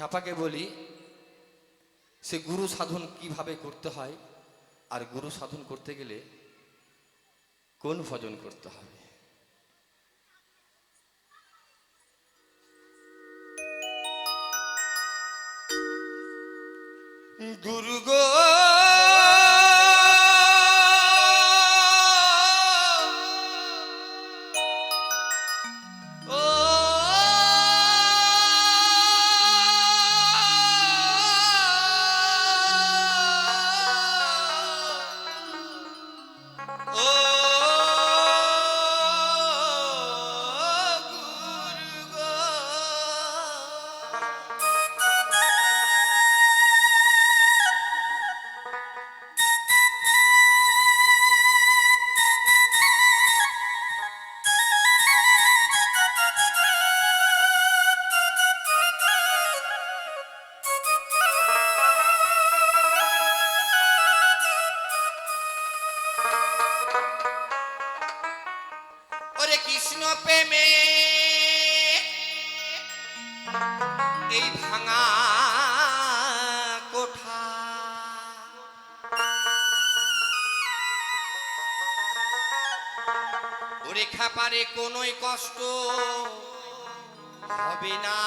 চাপাকে বলি, সে গুরু সাধন কীভাবে করতে হয় আর গুরু সাধন করতে গেলে কোন ভজন করতে হবে? গুরু গো প্রেমে। এই ভাঙা কোঠা। ওরে খাপারে কোনোই কষ্ট হবে না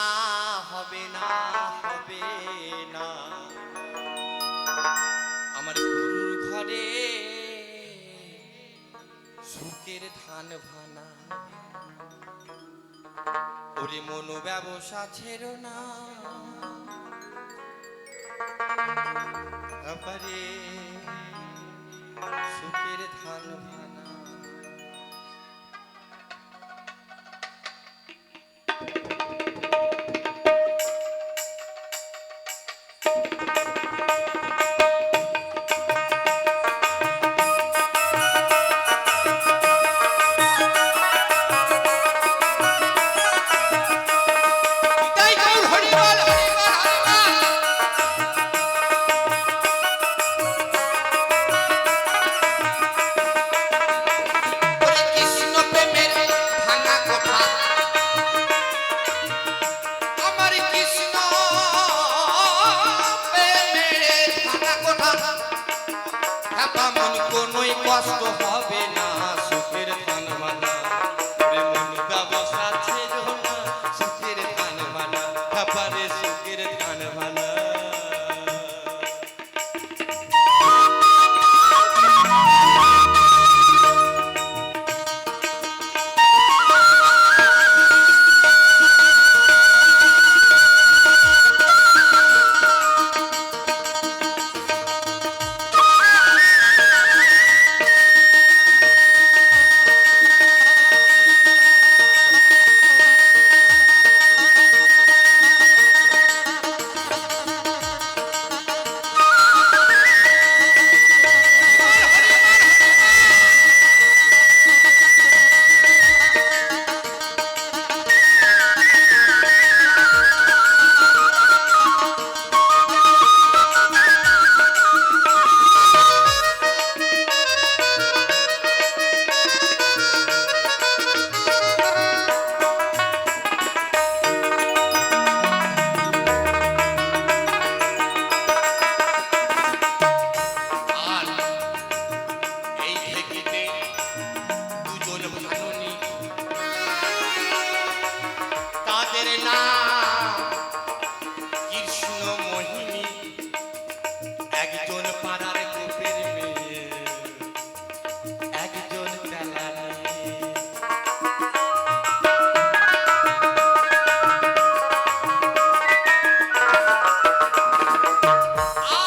হবে না হবে না। আমার গুরুর ঘরে সুখের ধান ভানা। ওরে মনো ব্যবসা ছেড়ো না। আপারে সুখের ধান ভানা কষ্ট হবে না। Oh!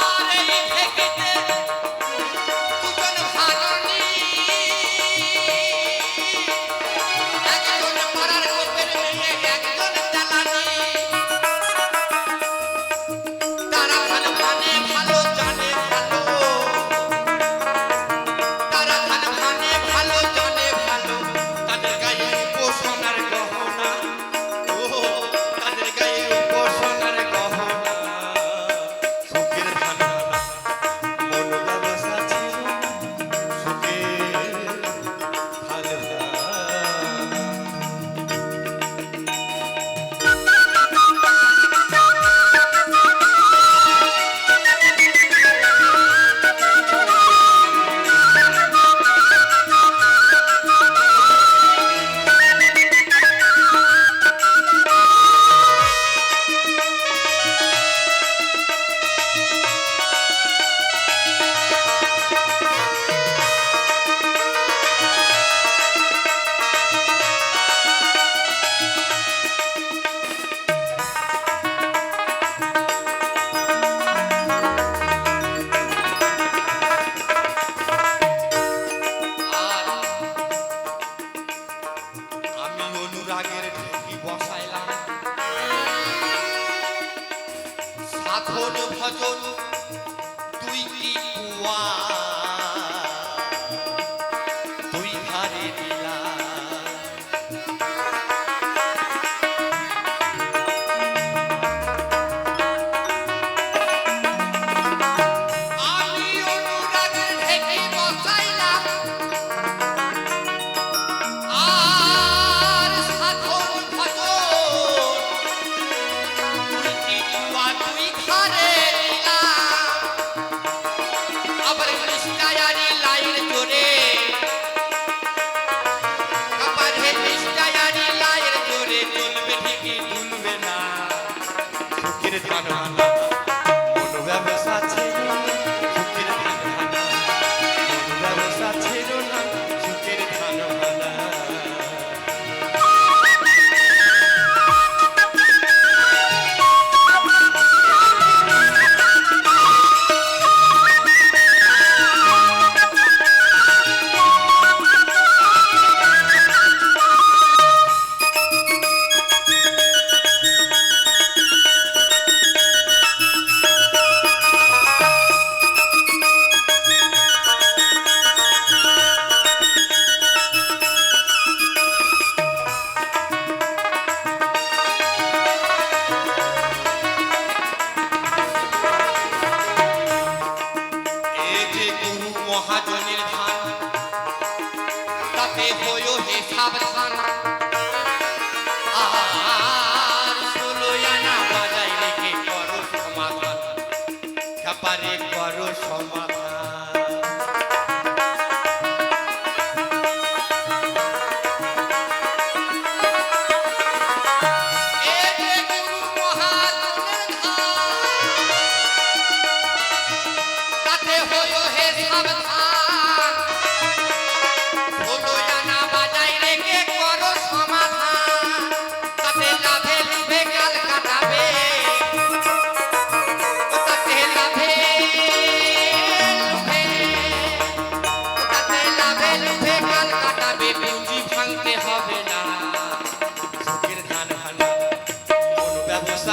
কত no, no. পারে করো সমাধান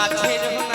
গাছের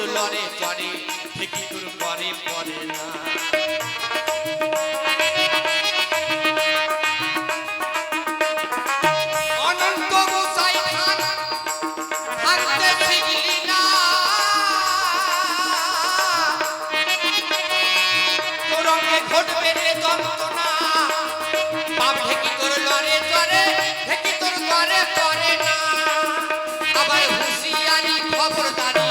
তোর লড়ে, চড়ে ঢেকি তোর পরে পরে না। ঘটবে রে যন্ত্রণা। বাপ ঢেকি তোর লড়ে, চড়ে, ঢেকি তোর করে করে না। আবার হুঁশিয়ারি খবরদারি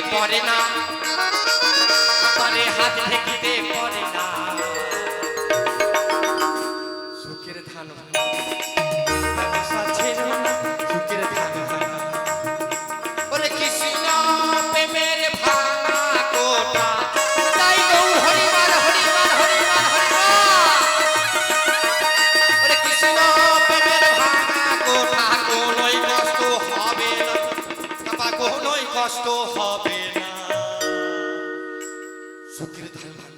পরে না। হাত থেকে হবে না। সুখের ধান